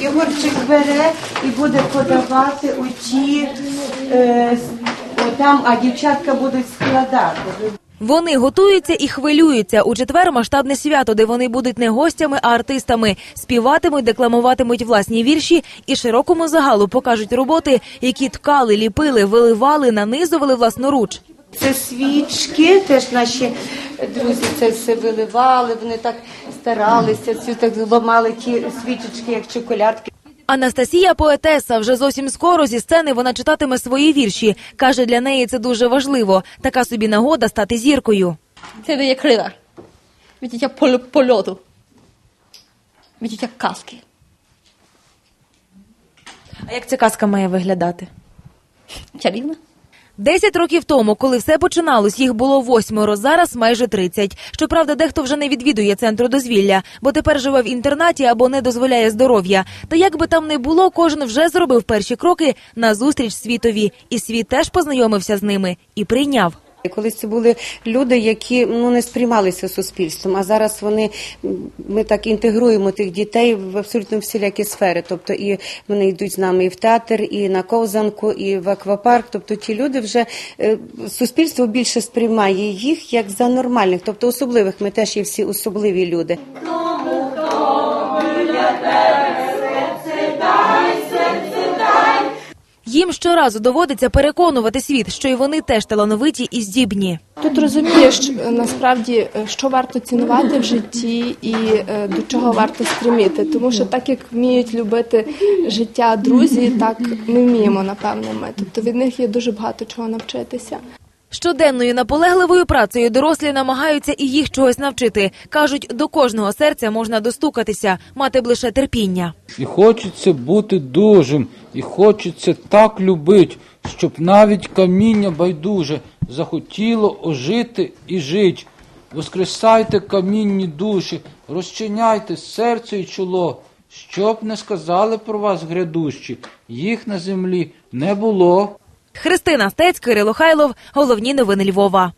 Ігорчик бере і буде подавати у ті, е, там, а дівчатка будуть складати. Вони готуються і хвилюються. У четвер масштабне свято, де вони будуть не гостями, а артистами. Співатимуть, декламуватимуть власні вірші і широкому загалу покажуть роботи, які ткали, ліпили, виливали, нанизували власноруч. Це свічки, теж наші друзі це все виливали, вони так старалися, цю так ламали ті свічечки, як чоколядки. Анастасія поетеса вже зовсім скоро зі сцени вона читатиме свої вірші. каже, для неї це дуже важливо. Така собі нагода стати зіркою. Це дає крила. Відчуття польоту. Відчуття казки. А як ця казка має виглядати? Чарівна. Десять років тому, коли все починалось, їх було восьмеро, зараз майже тридцять. Щоправда, дехто вже не відвідує центру дозвілля, бо тепер живе в інтернаті або не дозволяє здоров'я. Та як би там не було, кожен вже зробив перші кроки на зустріч світові, і світ теж познайомився з ними і прийняв. Колись це були люди, які ну не сприймалися суспільством. А зараз вони ми так інтегруємо тих дітей в абсолютно всілякі сфери. Тобто, і вони йдуть з нами і в театр, і на ковзанку, і в аквапарк. Тобто, ті люди вже е, суспільство більше сприймає їх як за нормальних, тобто особливих. Ми теж є всі особливі люди. Їм щоразу доводиться переконувати світ, що й вони теж талановиті і здібні. Тут розумієш е, насправді, е, що варто цінувати в житті і е, до чого варто стриміти. Тому що так як вміють любити життя друзі, так не вміємо, напевно, ми. Тобто від них є дуже багато чого навчитися. Щоденною наполегливою працею дорослі намагаються і їх чогось навчити. кажуть, до кожного серця можна достукатися, мати б лише терпіння. І хочеться бути дужим, і хочеться так любить, щоб навіть каміння байдуже захотіло ожити і жить. Воскресайте камінні душі, розчиняйте серце і чоло, щоб не сказали про вас грядущі, їх на землі не було. Христина Стець, Кирило Хайлов. Головні новини Львова.